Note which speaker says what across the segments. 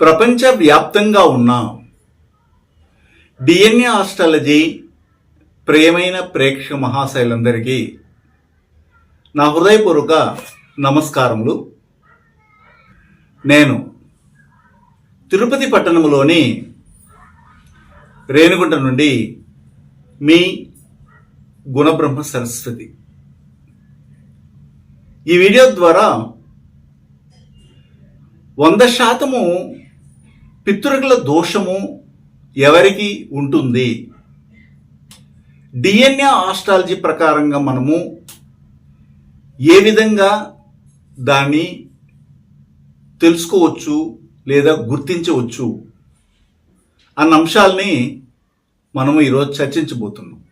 Speaker 1: ప్రపంచవ్యాప్తంగా ఉన్న DNA astrology ప్రియమైన ప్రేక్షక మహాశైలందరికీ నా హృదయపూర్వక నమస్కారములు. నేను తిరుపతి పట్టణంలోని రేణుగుంట నుండి మీ గుణబ్రహ్మ సరస్వతి. ఈ వీడియో ద్వారా వంద శాతము పితృకుల దోషము ఎవరికి ఉంటుంది? డిఎన్ఏ ఆస్ట్రాలజీ ప్రకారంగా మనము ఏ విధంగా దాన్ని తెలుసుకోవచ్చు లేదా గుర్తించవచ్చు అన్న అంశాలని మనము ఈరోజు చర్చించబోతున్నాం.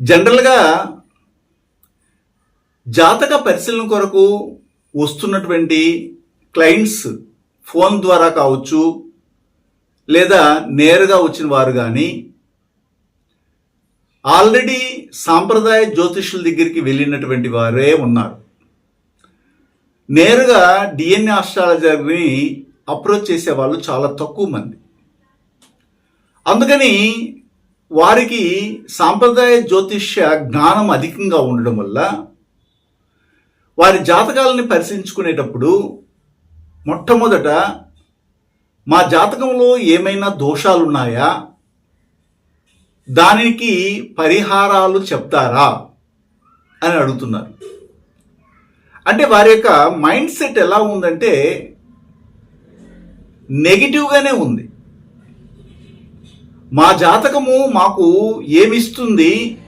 Speaker 1: జనరల్గా జాతక పరిశీలన కొరకు వస్తున్నటువంటి క్లయింట్స్ ఫోన్ ద్వారా కావచ్చు లేదా నేరుగా వచ్చిన వారు కానీ ఆల్రెడీ సాంప్రదాయ జ్యోతిష్యుల దగ్గరికి వెళ్ళినటువంటి వారే ఉన్నారు. నేరుగా డిఎన్ఏ ఆస్ట్రాలజర్ని అప్రోచ్ చేసే వాళ్ళు చాలా తక్కువ మంది. అందుకని వారికి సాంప్రదాయ జ్యోతిష్య జ్ఞానం అధికంగా ఉండడం వల్ల వారి జాతకాలని పరిశీలించుకునేటప్పుడు మొట్టమొదట మా జాతకంలో ఏమైనా దోషాలున్నాయా? దానికి పరిహారాలు చెప్తారా? అని అడుగుతున్నారు. అంటే వారి యొక్క మైండ్ సెట్ ఎలా ఉందంటే నెగిటివ్గానే ఉంది. మా జాతకము మాకు ఏమిస్తుంది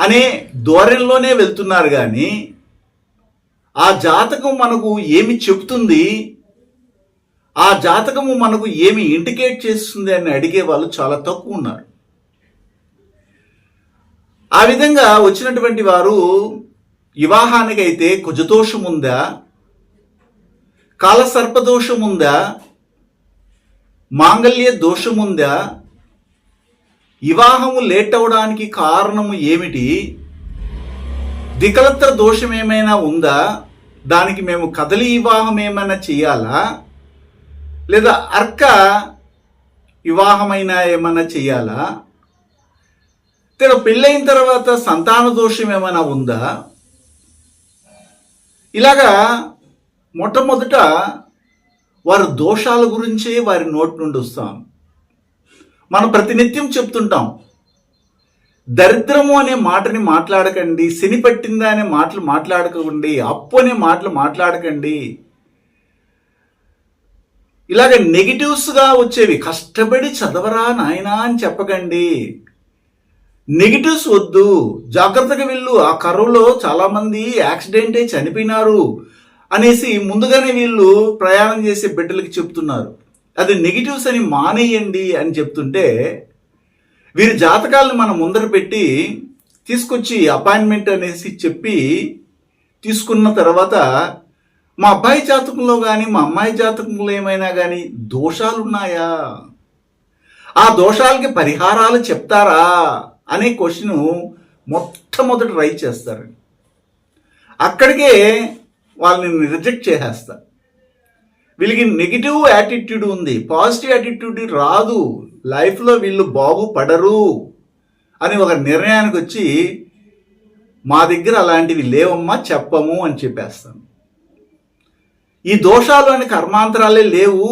Speaker 1: అనే ధోరణిలోనే వెళ్తున్నారు కానీ ఆ జాతకం మనకు ఏమి చెప్తుంది ఆ జాతకము మనకు ఏమి ఇండికేట్ చేస్తుంది అని అడిగే వాళ్ళు చాలా తక్కువ ఉన్నారు. ఆ విధంగా వచ్చినటువంటి వారు వివాహానికైతే కుజదోషం ఉందా కాలసర్పదోషం ఉందా మాంగల్య దోషం ఉందా వివాహము లేట్ అవడానికి కారణము ఏమిటి? దికలత్ర దోషం ఏమైనా ఉందా? దానికి మేము కదలి వివాహం ఏమైనా చేయాలా? లేదా అర్క వివాహమైనా ఏమైనా చేయాలా? లేదా పెళ్ళైన తర్వాత సంతాన దోషం ఏమైనా ఉందా? ఇలాగా మొట్టమొదట వారి దోషాల గురించే వారి నోటి నుండి వస్తాం. మనం ప్రతినిత్యం చెప్తుంటాం. దరిద్రము అనే మాటని మాట్లాడకండి శని పట్టిందా అనే మాటలు మాట్లాడకండి అప్పు అనే మాటలు మాట్లాడకండి. ఇలాగ నెగిటివ్స్గా వచ్చేవి కష్టపడి చదవరా నాయనా అని చెప్పకండి. నెగిటివ్స్ వద్దు జాగ్రత్తగా వెళ్ళు ఆ కరువులో చాలామంది యాక్సిడెంట్ అయి చనిపోయినారు అనేసి ముందుగానే వీళ్ళు ప్రయాణం చేసే బిడ్డలకి చెప్తున్నారు. అది నెగిటివ్స్ అని మానేయండి అని చెప్తుంటే వీరి జాతకాలను మనం ముందర పెట్టి తీసుకొచ్చి అపాయింట్మెంట్ అనేసి చెప్పి తీసుకున్న తర్వాత మా అబ్బాయి జాతకంలో కానీ మా అమ్మాయి జాతకంలో ఏమైనా కానీ దోషాలు ఉన్నాయా ఆ దోషాలకి పరిహారాలు చెప్తారా? అనే క్వశ్చన్ మొట్టమొదటి ట్రై చేస్తారు. అక్కడికే వాళ్ళని రిజెక్ట్ చేసేస్తారు. వీళ్ళకి నెగిటివ్ యాటిట్యూడ్ ఉంది పాజిటివ్ యాటిట్యూడ్ రాదు. లైఫ్లో వీళ్ళు బాగుపడరు అని ఒక నిర్ణయానికి వచ్చి మా దగ్గర అలాంటివి లేవమ్మా చెప్పము అని చెప్పేస్తాను. ఈ దోషాలు అనే కర్మాంతరాలే లేవు.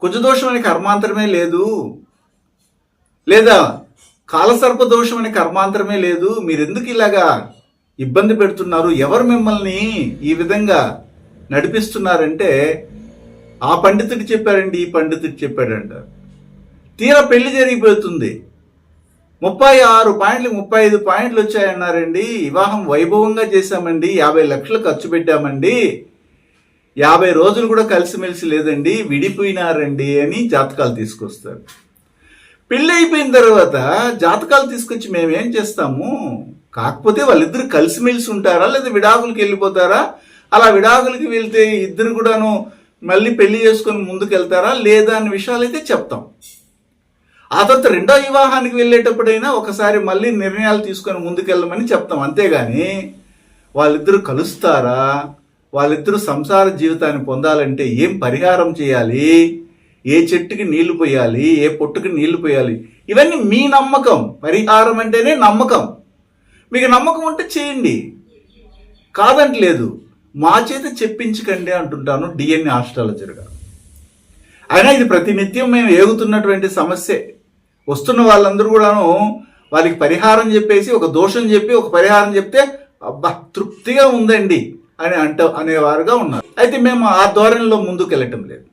Speaker 1: కుజదోషం అనే కర్మాంతరమే లేదు. లేదా కాలసర్ప దోషం అనే కర్మాంతరమే లేదు. మీరు ఎందుకు ఇలాగా ఇబ్బంది పెడుతున్నారు? ఎవరు మిమ్మల్ని ఈ విధంగా నడిపిస్తున్నారంటే ఆ పండితుడికి చెప్పారండి ఈ పండితుడికి చెప్పాడంట తీరా పెళ్ళి జరిగిపోతుంది. ముప్పై ఆరు పాయింట్లు ముప్పై ఐదు పాయింట్లు వచ్చాయన్నారండి. వివాహం వైభవంగా చేశామండి. యాభై లక్షలు ఖర్చు పెట్టామండి. యాభై రోజులు కూడా కలిసిమెలిసి లేదండి. విడిపోయినారండి అని జాతకాలు తీసుకొస్తారు. పెళ్ళి అయిపోయిన తర్వాత జాతకాలు తీసుకొచ్చి మేమేం చేస్తాము? కాకపోతే వాళ్ళిద్దరు కలిసిమెలిసి ఉంటారా? లేదా విడాకులకి వెళ్ళిపోతారా? అలా విడాకులకి వెళ్తే ఇద్దరు కూడాను మళ్ళీ పెళ్ళి చేసుకొని ముందుకు వెళ్తారా లేదా అనే విషయాలు అయితే చెప్తాం. ఆ తర్వాత రెండో వివాహానికి వెళ్ళేటప్పుడైనా ఒకసారి మళ్ళీ నిర్ణయాలు తీసుకొని ముందుకెళ్ళమని చెప్తాం. అంతేగాని వాళ్ళిద్దరూ కలుస్తారా? వాళ్ళిద్దరూ సంసార జీవితాన్ని పొందాలంటే ఏం పరిహారం చేయాలి? ఏ చెట్టుకి నీళ్ళు పోయాలి? ఏ పొట్టుకి నీళ్ళు పోయాలి? ఇవన్నీ మీ నమ్మకం. పరిహారం అంటేనే నమ్మకం. మీకు నమ్మకం ఉంటే చేయండి. కాదంటలేదు. మా చేత చెప్పించకండి అంటుంటాను డిఎన్ఏ ఆస్ట్రాలజర్గా అయినా ఇది ప్రతినిత్యం మేము ఏగుతున్నటువంటి సమస్యే. వస్తున్న వాళ్ళందరూ కూడాను వాళ్ళకి పరిహారం చెప్పేసి ఒక దోషం చెప్పి ఒక పరిహారం చెప్తే అబ్బా తృప్తిగా ఉందండి అని అంట అనేవారుగా ఉన్నారు. అయితే మేము ఆ ధోరణిలో ముందుకు వెళ్ళటం లేదు.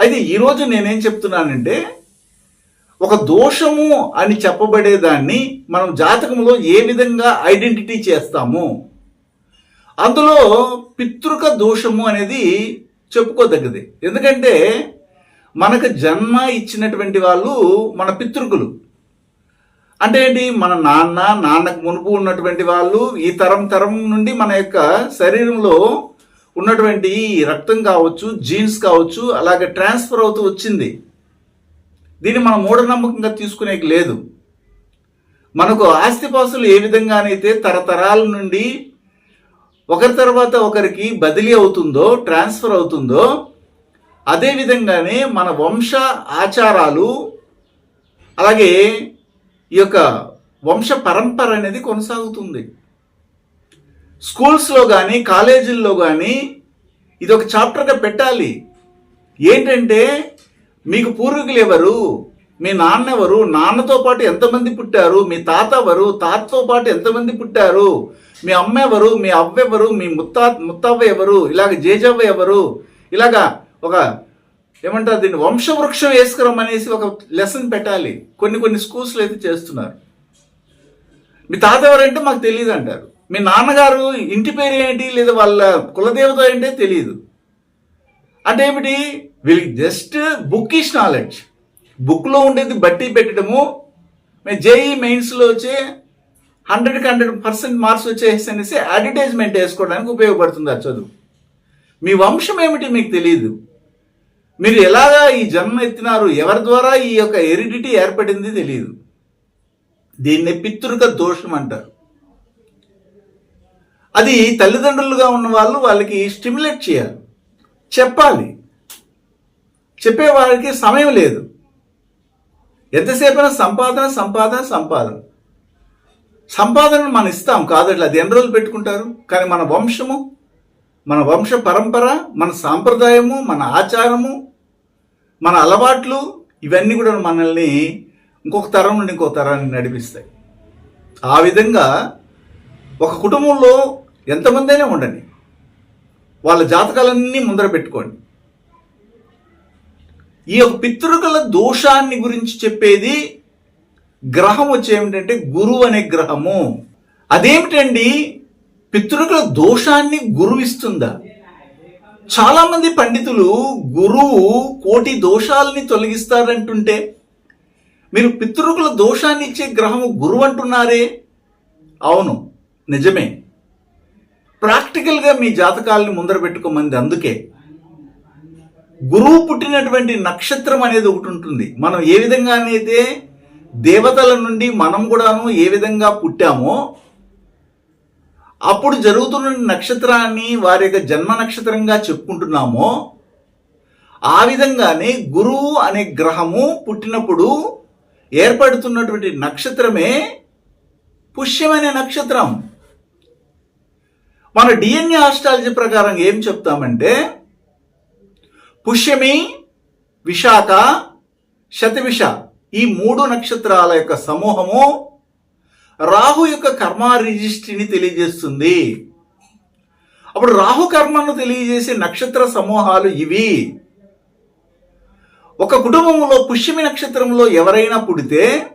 Speaker 1: అయితే ఈరోజు నేనేం చెప్తున్నానంటే ఒక దోషము అని చెప్పబడేదాన్ని మనం జాతకంలో ఏ విధంగా ఐడెంటిటీ చేస్తాము? అందులో పితృక దోషము అనేది చెప్పుకోదగ్గది. ఎందుకంటే మనకు జన్మ ఇచ్చినటువంటి వాళ్ళు మన పితృకులు. అంటే ఏంటి? మన నాన్న నాన్నకు మునుపు ఉన్నటువంటి వాళ్ళు ఈ తరం తరం నుండి మన యొక్క శరీరంలో ఉన్నటువంటి రక్తం కావచ్చు జీన్స్ కావచ్చు అలాగే ట్రాన్స్ఫర్ అవుతూ వచ్చింది. దీన్ని మనం మూఢనమ్మకంగా తీసుకునేకి లేదు. మనకు ఆస్తిపాస్తులు ఏ విధంగానైతే తరతరాల నుండి ఒకరి తర్వాత ఒకరికి బదిలీ అవుతుందో ట్రాన్స్ఫర్ అవుతుందో అదేవిధంగానే మన వంశ ఆచారాలు అలాగే ఈ యొక్క వంశ పరంపర అనేది కొనసాగుతుంది. స్కూల్స్లో కానీ కాలేజీల్లో కానీ ఇది ఒక చాప్టర్గా పెట్టాలి. ఏంటంటే మీకు పూర్వీకులు ఎవరు? మీ నాన్న ఎవరు? నాన్నతో పాటు ఎంతమంది పుట్టారు? మీ తాత ఎవరు? తాతతో పాటు ఎంతమంది పుట్టారు? మీ అమ్మ ఎవరు? మీ అవ్వ ఎవరు? మీ ముత్తా ముత్తవ్వ ఎవరు? ఇలాగ జేజవ్వ ఎవరు? ఇలాగా ఒక ఏమంటారు దీన్ని వంశవృక్షం వేసుకురం అనేసి ఒక లెసన్ పెట్టాలి. కొన్ని కొన్ని స్కూల్స్లో అయితే చేస్తున్నారు. మీ తాత ఎవరంటే మాకు తెలియదు అంటారు. మీ నాన్నగారు ఇంటి పేరు ఏంటి లేదా వాళ్ళ కులదేవత ఏంటో తెలియదు అంటే ఏమిటి? వీళ్ళకి జస్ట్ బుక్కిష్ నాలెడ్జ్ బుక్లో ఉండేది బట్టి పెట్టడము. మేము జేఈ మెయిన్స్లో వచ్చే హండ్రెడ్కి హండ్రెడ్ పర్సెంట్ మార్క్స్ వచ్చేసి అనేసి అడ్వర్టైజ్మెంట్ వేసుకోవడానికి ఉపయోగపడుతుంది ఆ చదువు. మీ వంశం ఏమిటి మీకు తెలియదు మీరు ఎలాగా ఈ జన్మ ఎత్తినారు? ఎవరి ద్వారా ఈ యొక్క ఎరిడిటీ ఏర్పడింది తెలియదు దీన్ని పితృక దోషం అంటారు. అది తల్లిదండ్రులుగా ఉన్న వాళ్ళు వాళ్ళకి స్టిమ్యులేట్ చేయాలి. చెప్పాలి. చెప్పే వాళ్ళకి సమయం లేదు. ఎంతసేపైనా సంపాదన సంపాదన సంపాదన. సంపాదనను మనం ఇస్తాం. కాదట్లా అది ఎన్ని రోజులు పెట్టుకుంటారు? కానీ మన వంశము మన వంశ పరంపర మన సాంప్రదాయము మన ఆచారము మన అలవాట్లు ఇవన్నీ కూడా మనల్ని ఇంకొక తరం నుండి ఇంకొక తరాన్ని నడిపిస్తాయి. ఆ విధంగా ఒక కుటుంబంలో ఎంతమంది అయినా ఉండండి. వాళ్ళ జాతకాలన్నీ ముందర పెట్టుకోండి. ఈ యొక్క పితృకల దోషాన్ని గురించి చెప్పేది గ్రహం వచ్చి ఏమిటంటే గురువు అనే గ్రహము. అదేమిటండి? పితృకుల దోషాన్ని గురువు ఇస్తుందా? చాలా మంది పండితులు గురువు కోటి దోషాలని తొలగిస్తారంటుంటే మీరు పితృకుల దోషాన్ని ఇచ్చే గ్రహము గురువు అంటున్నారే? అవును నిజమే. ప్రాక్టికల్గా మీ జాతకాలని ముందర పెట్టుకోమంది అందుకే. గురువు పుట్టినటువంటి నక్షత్రం అనేది ఒకటి ఉంటుంది. మనం ఏ విధంగానైతే దేవతల నుండి మనం కూడాను ఏ విధంగా పుట్టామో అప్పుడు జరుగుతున్న నక్షత్రాన్ని వారి యొక్క జన్మ నక్షత్రంగా చెప్పుకుంటున్నామో ఆ విధంగానే గురువు అనే గ్రహము పుట్టినప్పుడు ఏర్పడుతున్నటువంటి నక్షత్రమే పుష్యమనే నక్షత్రం. మన డిఎన్ఏ ఆస్ట్రాలజీ ప్రకారం ఏం చెప్తామంటే పుష్యమి విశాఖ శతవిష ఈ మూడు నక్షత్రాల యొక్క సమూహము రాహు యొక్క కర్మ రిజిస్ట్రీని తెలియజేస్తుంది. అప్పుడు రాహు కర్మను తెలియజేసే నక్షత్ర సమూహాలు ఇవి. ఒక కుటుంబంలో పుష్యమి నక్షత్రంలో ఎవరైనా పుడితే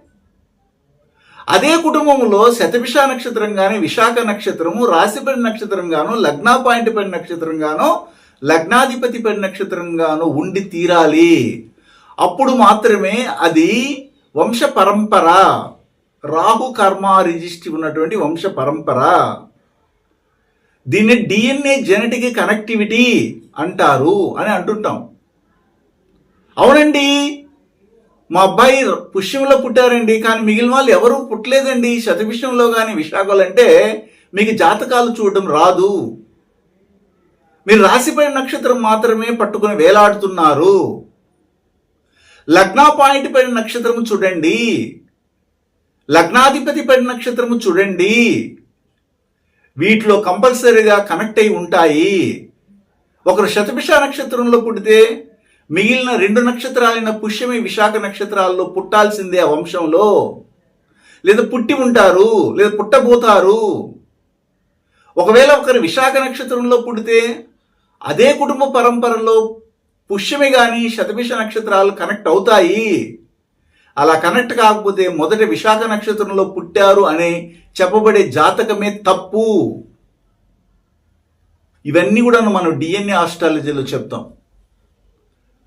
Speaker 1: అదే కుటుంబంలో శతభిష నక్షత్రంగాను విశాఖ నక్షత్రము రాశిపడి నక్షత్రం గాను లగ్నా పాయింట్ పడి నక్షత్రం గాను లగ్నాధిపతి పడి నక్షత్రం గాను ఉండి తీరాలి. అప్పుడు మాత్రమే అది వంశ పరంపర. రాహు కర్మ రిజిస్ట్రీ ఉన్నటువంటి వంశ పరంపర. దీన్ని డిఎన్ఏ జెనెటిక్ కనెక్టివిటీ అంటారు అని అంటుంటాం. అవునండి మా అబ్బాయి పుష్యంలో పుట్టారండి కానీ మిగిలిన వాళ్ళు ఎవరు పుట్టలేదండి. శతభిషంలో కానీ విశాఖలు అంటే మీకు జాతకాలు చూడడం రాదు. మీరు రాశిపడిన నక్షత్రం మాత్రమే పట్టుకుని వేలాడుతున్నారు. లగ్నా పాయింట్ పైన నక్షత్రం చూడండి. లగ్నాధిపతి పడి నక్షత్రము చూడండి. వీటిలో కంపల్సరీగా కనెక్ట్ అయి ఉంటాయి. ఒకరు శతభిష నక్షత్రంలో పుడితే మిగిలిన రెండు నక్షత్రాలైన పుష్యమి విశాఖ నక్షత్రాల్లో పుట్టాల్సిందే ఆ వంశంలో. లేదా పుట్టి ఉంటారు లేదా పుట్టబోతారు. ఒకవేళ ఒకరు విశాఖ నక్షత్రంలో పుడితే అదే కుటుంబ పరంపరలో పుష్యమి కానీ శతభిష నక్షత్రాలు కనెక్ట్ అవుతాయి. అలా కనెక్ట్ కాకపోతే మొదట విశాఖ నక్షత్రంలో పుట్టారు అనే చెప్పబడే జాతకమే తప్పు. ఇవన్నీ కూడా మనం డిఎన్ఏ ఆస్ట్రాలజీలో చెప్తాం.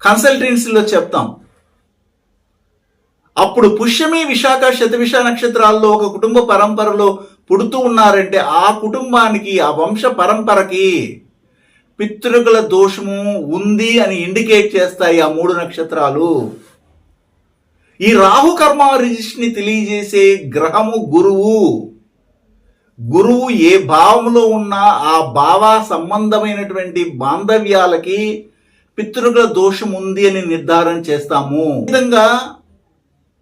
Speaker 1: కన్సల్టెన్సీలో చెప్తాం. అప్పుడు పుష్యమి విశాఖ శతవిష నక్షత్రాల్లో ఒక కుటుంబ పరంపరలో పుడుతూ ఉన్నారంటే ఆ కుటుంబానికి ఆ వంశ పరంపరకి పితృకుల దోషము ఉంది అని ఇండికేట్ చేస్తాయి ఆ మూడు నక్షత్రాలు. ఈ రాహుకర్మ రిజిస్ట్ని తెలియజేసే గ్రహము గురువు. గురువు ఏ భావంలో ఉన్నా ఆ భావ సంబంధమైనటువంటి బాంధవ్యాలకి పితృగుల దోషం ఉంది అని నిర్ధారణ చేస్తాము. విధంగా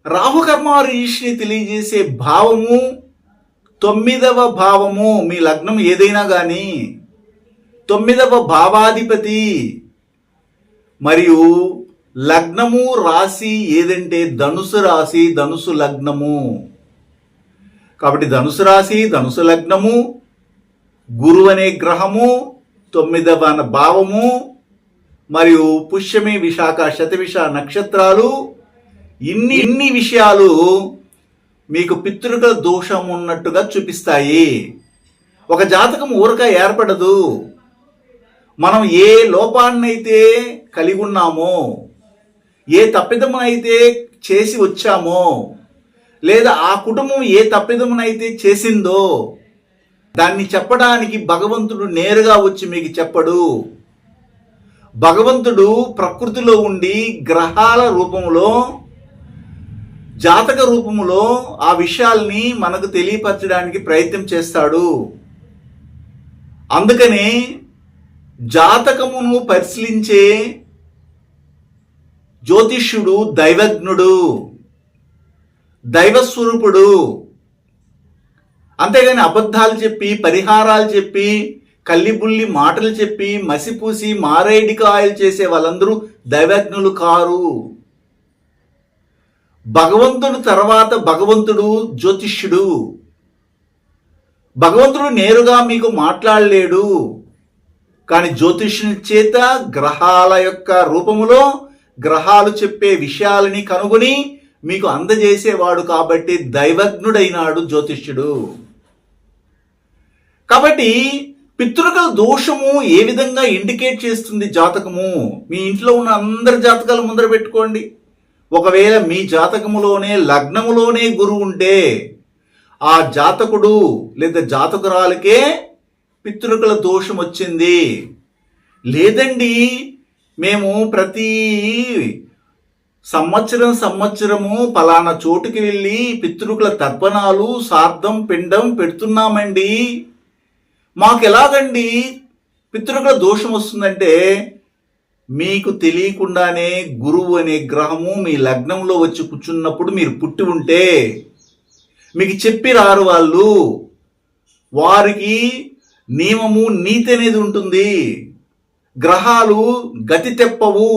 Speaker 1: రాహుకర్మ రిజిస్ట్ని తెలియజేసే భావము తొమ్మిదవ భావము మీ లగ్నం ఏదైనా కానీ తొమ్మిదవ భావాధిపతి. మరియు లగ్నము రాశి ఏదంటే ధనుసు రాశి ధనుసు లగ్నము. కాబట్టి ధనుసు రాశి ధనుసు లగ్నము గురువు అనే గ్రహము తొమ్మిదవ భావము మరియు పుష్యమి విశాఖ శతవిష నక్షత్రాలు ఇన్ని ఇన్ని విషయాలు మీకు పితృక దోషం ఉన్నట్టుగా చూపిస్తాయి. ఒక జాతకం ఊరక ఏర్పడదు. మనం ఏ లోపాన్నైతే కలిగి ఉన్నామో ఏ తప్పిదమునైతే చేసి వచ్చామో లేదా ఆ కుటుంబం ఏ తప్పిదమునైతే చేసిందో దాన్ని చెప్పడానికి భగవంతుడు నేరుగా వచ్చి మీకు చెప్పడు. భగవంతుడు ప్రకృతిలో ఉండి గ్రహాల రూపంలో జాతక రూపంలో ఆ విషయాల్ని మనకు తెలియపరచడానికి ప్రయత్నం చేస్తాడు. అందుకనే జాతకమును పరిశీలించే జ్యోతిష్యుడు దైవజ్ఞుడు దైవస్వరూపుడు. అంతేగాని అబద్ధాలు చెప్పి పరిహారాలు చెప్పి కల్లిబుల్లి మాటలు చెప్పి మసిపూసి మారేడికాయలు చేసే వాళ్ళందరూ దైవజ్ఞులు కారు. భగవంతుడు తర్వాత భగవంతుడు జ్యోతిష్యుడు. భగవంతుడు నేరుగా మీకు మాట్లాడలేడు. కానీ జ్యోతిష్యుని చేత గ్రహాల యొక్క రూపములో గ్రహాలు చెప్పే విషయాలని కనుగొని మీకు అందజేసేవాడు కాబట్టి దైవజ్ఞుడైనాడు జ్యోతిష్యుడు. కాబట్టి పితృకల దోషము ఏ విధంగా ఇండికేట్ చేస్తుంది జాతకము? మీ ఇంట్లో ఉన్న అందరి జాతకాలు ముందర పెట్టుకోండి. ఒకవేళ మీ జాతకములోనే లగ్నములోనే గురువు ఉంటే ఆ జాతకుడు లేదా జాతకురాలకే పితృకుల దోషం వచ్చింది. లేదండి మేము ప్రతి సంవత్సరం సంవత్సరము పలానా చోటుకి వెళ్ళి పితృకుల తర్పణాలు సార్థం పిండం పెడుతున్నామండి. మాకు ఎలాగండి పితృకుల దోషం వస్తుందంటే మీకు తెలియకుండానే గురువు అనే గ్రహము మీ లగ్నంలో వచ్చి కూర్చున్నప్పుడు మీరు పుట్టి ఉంటే మీకు చెప్పి రారు వాళ్ళు. వారికి నియమము నీతి అనేది ఉంటుంది. గ్రహాలు గతి తెప్పవు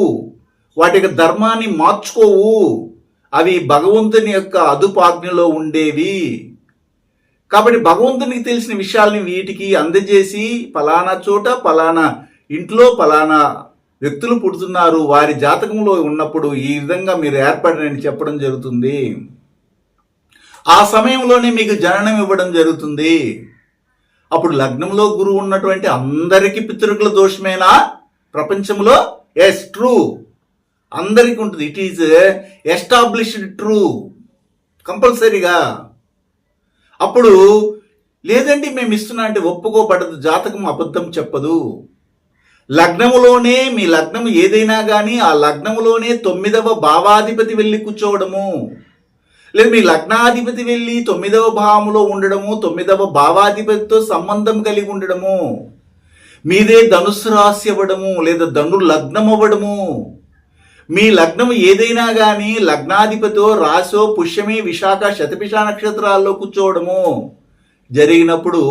Speaker 1: వాటి యొక్క ధర్మాన్ని మార్చుకోవు. అవి భగవంతుని యొక్క అదుపాజ్ఞలో ఉండేవి. కాబట్టి భగవంతునికి తెలిసిన విషయాల్ని వీటికి అందజేసి పలానా చోట పలానా ఇంట్లో పలానా వ్యక్తులు పుడుతున్నారు వారి జాతకంలో ఉన్నప్పుడు ఈ విధంగా మీరు ఏర్పడనని చెప్పడం జరుగుతుంది. ఆ సమయంలోనే మీకు జననం ఇవ్వడం జరుగుతుంది. అప్పుడు లగ్నంలో గురువు ఉన్నటువంటి అందరికీ పితృకుల దోషమేనా? ప్రపంచంలో ఎస్ ట్రూ. అందరికీ ఉంటుంది. It is established true. కంపల్సరీగా. అప్పుడు లేదండి మేము ఇస్తున్నా అంటే ఒప్పుకోబడదు జాతకం అబద్ధం చెప్పదు. లగ్నములోనే మీ లగ్నం ఏదైనా కానీ ఆ లగ్నములోనే తొమ్మిదవ భావాధిపతి వెళ్ళి కూర్చోవడము. లేదు మీ లగ్నాధిపతి వెళ్ళి తొమ్మిదవ భావములో ఉండడము తొమ్మిదవ భావాధిపతితో సంబంధం కలిగి ఉండడము మీదే ధనుసు రాశి అవ్వడము లేదా ధను లగ్నం అవ్వడము మీ లగ్నం ఏదైనా కానీ లగ్నాధిపతో రాసో పుష్యమి విశాఖ శతపిష నక్షత్రాల్లో కూర్చోవడము జరిగినప్పుడు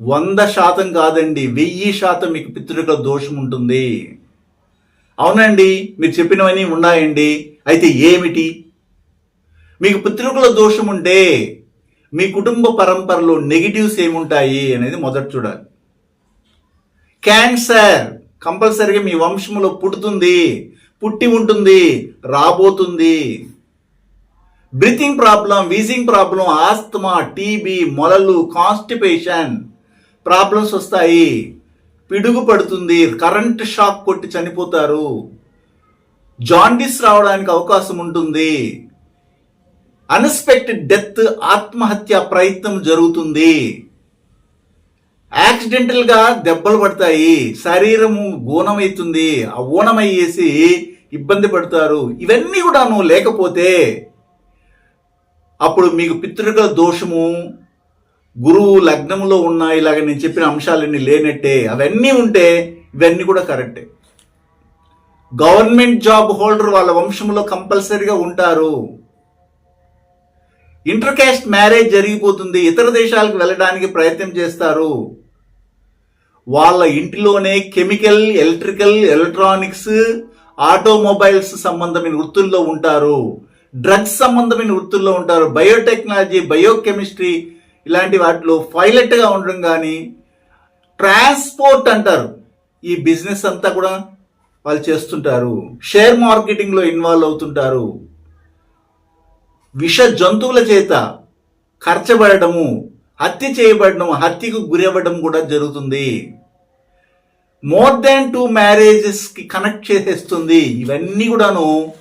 Speaker 1: వంద శాతం కాదండి వెయ్యి శాతం మీకు పితృక దోషం ఉంటుంది. అవునండి మీరు చెప్పినవన్నీ ఉన్నాయండి. అయితే ఏమిటి? మీకు పితృకుల దోషం ఉంటే మీ కుటుంబ పరంపరలో నెగిటివ్స్ ఏముంటాయి అనేది మొదట చూడాలి. క్యాన్సర్ కంపల్సరీగా మీ వంశంలో పుడుతుంది పుట్టి ఉంటుంది రాబోతుంది. Breathing problem wheezing problem asthma TB మొలలు constipation problems వస్తాయి. పిడుగు పడుతుంది కరెంట్ షాక్ కొట్టి చనిపోతారు. జాండిస్ రావడానికి అవకాశం ఉంటుంది. అన్ఎక్స్పెక్టెడ్ డెత్ ఆత్మహత్య ప్రయత్నం జరుగుతుంది. యాక్సిడెంటల్గా దెబ్బలు పడతాయి. శరీరము గూనమవుతుంది ఆ ఊనమయ్యేసి ఇబ్బంది పడతారు. ఇవన్నీ కూడా నువ్వు లేకపోతే అప్పుడు మీకు పితృక దోషము గురువు లగ్నములో ఉన్న ఇలాగ నేను చెప్పిన అంశాలన్నీ లేనట్టే. అవన్నీ ఉంటే ఇవన్నీ కూడా కరెక్టే. గవర్నమెంట్ జాబ్ హోల్డర్ వాళ్ళ వంశంలో కంపల్సరీగా ఉంటారు. ఇంటర్కాస్ట్ మ్యారేజ్ జరిగిపోతుంది. ఇతర దేశాలకు వెళ్ళడానికి ప్రయత్నం చేస్తారు. వాళ్ళ ఇంటిలోనే కెమికల్ ఎలక్ట్రికల్ ఎలక్ట్రానిక్స్ ఆటోమొబైల్స్ సంబంధమైన వృత్తుల్లో ఉంటారు. డ్రగ్స్ సంబంధమైన వృత్తుల్లో ఉంటారు. బయోటెక్నాలజీ బయోకెమిస్ట్రీ ఇలాంటి వాటిలో పైలట్గా ఉండడం కానీ ట్రాన్స్పోర్ట్ అంటారు. ఈ బిజినెస్ అంతా కూడా వాళ్ళు చేస్తుంటారు. షేర్ మార్కెటింగ్లో ఇన్వాల్వ్ అవుతుంటారు. విష జంతువుల చేత ఖర్చబడము హత్య చేయబడడం హత్యకు గురి అవ్వడం కూడా జరుగుతుంది. మోర్ దాన్ టూ మ్యారేజెస్కి కనెక్ట్ చేసేస్తుంది. ఇవన్నీ కూడాను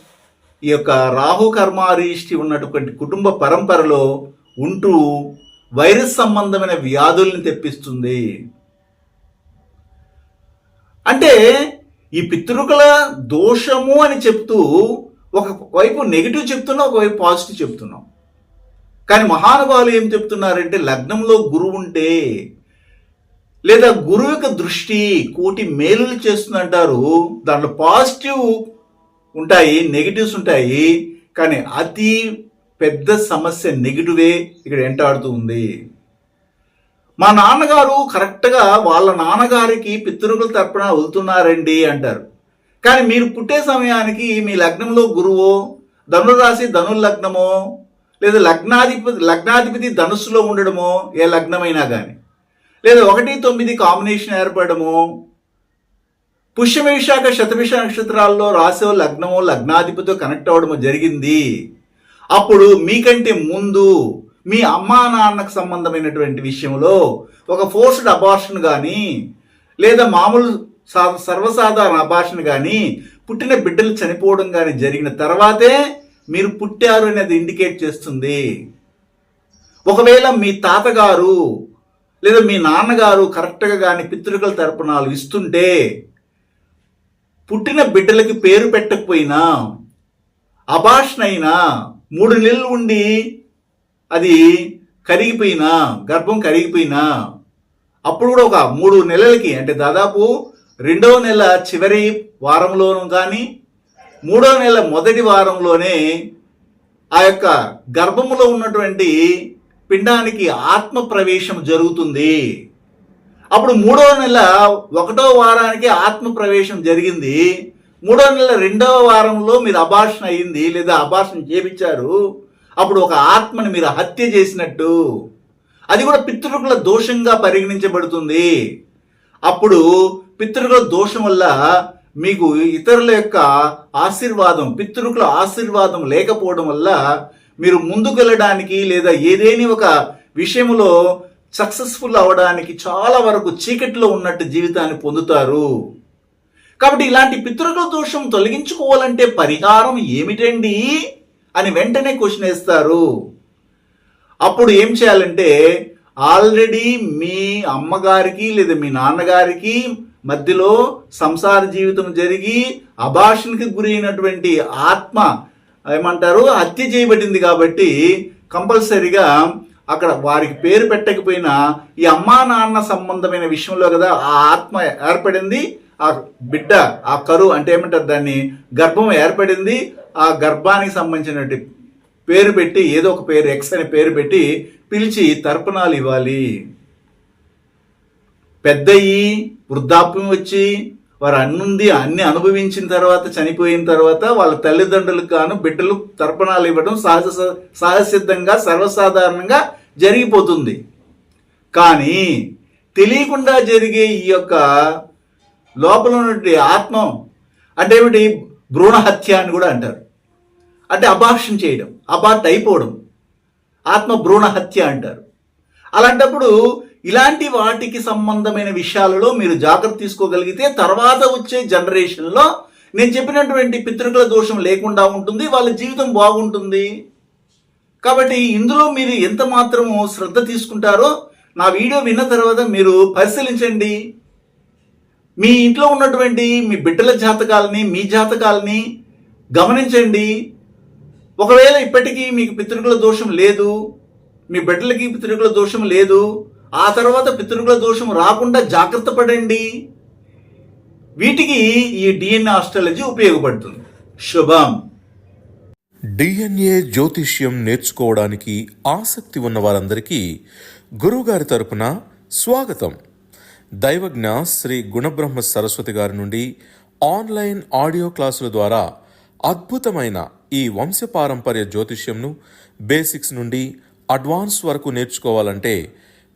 Speaker 1: ఈ యొక్క రాహు కర్మారీష్టి ఉన్నటువంటి కుటుంబ పరంపరలో ఉంటూ వైరస్ సంబంధమైన వ్యాధుల్ని తెప్పిస్తుంది. అంటే ఈ పితృకుల దోషము అని చెప్తూ ఒక వైపు నెగిటివ్ చెప్తున్నాం ఒకవైపు పాజిటివ్ చెప్తున్నాం కానీ మహానుభావులు ఏం చెప్తున్నారంటే లగ్నంలో గురువు ఉంటే లేదా గురువు యొక్క దృష్టి కోటి మేలులు చేస్తుందంటారు దాంట్లో పాజిటివ్ ఉంటాయి నెగిటివ్స్ ఉంటాయి కానీ అతి పెద్ద సమస్య నెగిటివే ఇక్కడ ఎంటాడుతూ ఉంది. మా నాన్నగారు కరెక్ట్గా వాళ్ళ నాన్నగారికి పితృకుల తరపున వెళ్తున్నారండి అంటారు. కానీ మీరు పుట్టే సమయానికి మీ లగ్నంలో గురువో ధనురాశి ధనుర్లగ్నమో లేదా లగ్నాధిపతి లగ్నాధిపతి ధనుస్సులో ఉండడమో ఏ లగ్నమైనా కానీ లేదా ఒకటి తొమ్మిది కాంబినేషన్ ఏర్పడము పుష్యమేషాక శతభిష నక్షత్రాల్లో రాసో లగ్నమో లగ్నాధిపతితో కనెక్ట్ అవ్వడము జరిగింది. అప్పుడు మీకంటే ముందు మీ అమ్మా నాన్నకు సంబంధమైనటువంటి విషయంలో ఒక ఫోర్స్డ్ అబార్షన్ కానీ లేదా మామూలు సర్వసాధారణ అభాషణ కానీ పుట్టిన బిడ్డలు చనిపోవడం కానీ జరిగిన తర్వాతే మీరు పుట్టారు అనేది ఇండికేట్ చేస్తుంది. ఒకవేళ మీ తాతగారు లేదా మీ నాన్నగారు కరెక్ట్గా కానీ పితృకల తర్పణాలు ఇస్తుంటే పుట్టిన బిడ్డలకి పేరు పెట్టకపోయినా అభాషణ అయినా మూడు నెలలు ఉండి అది కరిగిపోయినా గర్భం కరిగిపోయినా అప్పుడు కూడా ఒక మూడు నెలలకి అంటే దాదాపు రెండవ నెల చివరి వారంలోనూ కానీ మూడవ నెల మొదటి వారంలోనే ఆ యొక్క గర్భములో ఉన్నటువంటి పిండానికి ఆత్మ ప్రవేశం జరుగుతుంది. అప్పుడు మూడవ నెల ఒకటో వారానికి ఆత్మ ప్రవేశం జరిగింది. మూడో నెల రెండవ వారంలో మీరు అభాషణ అయింది లేదా అభాషణ చేపించారు. అప్పుడు ఒక ఆత్మని మీరు హత్య చేసినట్టు. అది కూడా పితృకుల దోషంగా పరిగణించబడుతుంది. అప్పుడు పితృకుల దోషం వల్ల మీకు ఇతరుల యొక్క ఆశీర్వాదం పితృకుల ఆశీర్వాదం లేకపోవడం వల్ల మీరు ముందుకు వెళ్ళడానికి లేదా ఏదేని ఒక విషయంలో సక్సెస్ఫుల్ అవడానికి చాలా వరకు చీకటిలో ఉన్నట్టు జీవితాన్ని పొందుతారు. కాబట్టి ఇలాంటి పితృకుల దోషం తొలగించుకోవాలంటే పరిహారం ఏమిటండి అని వెంటనే క్వశ్చన్ వేస్తారు. అప్పుడు ఏం చేయాలంటే ఆల్రెడీ మీ అమ్మగారికి లేదా మీ నాన్నగారికి మధ్యలో సంసార జీవితం జరిగి అభాషణకి గురైనటువంటి ఆత్మ ఏమంటారు? హత్య చేయబడింది కాబట్టి కంపల్సరిగా అక్కడ వారికి పేరు పెట్టకపోయినా ఈ అమ్మా నాన్న సంబంధమైన విషయంలో కదా ఆ ఆత్మ ఏర్పడింది. ఆ బిడ్డ ఆ కరు అంటే ఏమంటారు దాన్ని? గర్భం ఏర్పడింది. ఆ గర్భానికి సంబంధించినటువంటి పేరు పెట్టి ఏదో ఒక పేరు ఎక్స్ అనే పేరు పెట్టి పిలిచి తర్పణాలు ఇవ్వాలి. పెద్దయి వృద్ధాప్యం వచ్చి వారు అన్నుంది అన్ని అనుభవించిన తర్వాత చనిపోయిన తర్వాత వాళ్ళ తల్లిదండ్రులకు గాను బిడ్డలు తర్పణాలు ఇవ్వడం సహజ సహజసిద్ధంగా సర్వసాధారణంగా జరిగిపోతుంది. కానీ తెలియకుండా జరిగే ఈ యొక్క లోపల ఉన్నటువంటి ఆత్మ అంటే ఏమిటి? భ్రూణ హత్య అని కూడా అంటారు. అంటే అభాషం చేయడం అబార్ట్ అయిపోవడం. ఆత్మ భ్రూణ హత్య అంటారు. అలాంటప్పుడు ఇలాంటి వాటికి సంబంధమైన విషయాలలో మీరు జాగ్రత్త తీసుకోగలిగితే తర్వాత వచ్చే జనరేషన్లో నేను చెప్పినటువంటి పితృకుల దోషం లేకుండా ఉంటుంది వాళ్ళ జీవితం బాగుంటుంది. కాబట్టి ఇందులో మీరు ఎంత మాత్రము శ్రద్ధ తీసుకుంటారో నా వీడియో విన్న తర్వాత మీరు పరిశీలించండి. మీ ఇంట్లో ఉన్నటువంటి మీ బిడ్డల జాతకాలని మీ జాతకాలని గమనించండి. ఒకవేళ ఇప్పటికీ మీకు పితృకుల దోషం లేదు మీ బిడ్డలకి పితృకుల దోషం లేదు ఆ తర్వాత పితృకుల దోషం రాకుండా జాగ్రత్త పడండి. వీటికి ఈ డిఎన్ఏ ఆస్ట్రాలజీ ఉపయోగపడుతుంది. శుభం.
Speaker 2: డిఎన్ఏ జ్యోతిష్యం నేర్చుకోవడానికి ఆసక్తి ఉన్న వారందరికీ గురువుగారి తరపున స్వాగతం. దైవజ్ఞ శ్రీ గుణబ్రహ్మ సరస్వతి గారి నుండి ఆన్లైన్ ఆడియో క్లాసుల ద్వారా అద్భుతమైన ఈ వంశపారంపర్య జ్యోతిష్యంను బేసిక్స్ నుండి అడ్వాన్స్ వరకు నేర్చుకోవాలంటే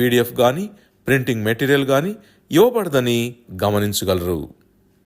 Speaker 2: పీడిఎఫ్ కానీ ప్రింటింగ్ మెటీరియల్ కానీ ఇవ్వబడదని గమనించగలరు.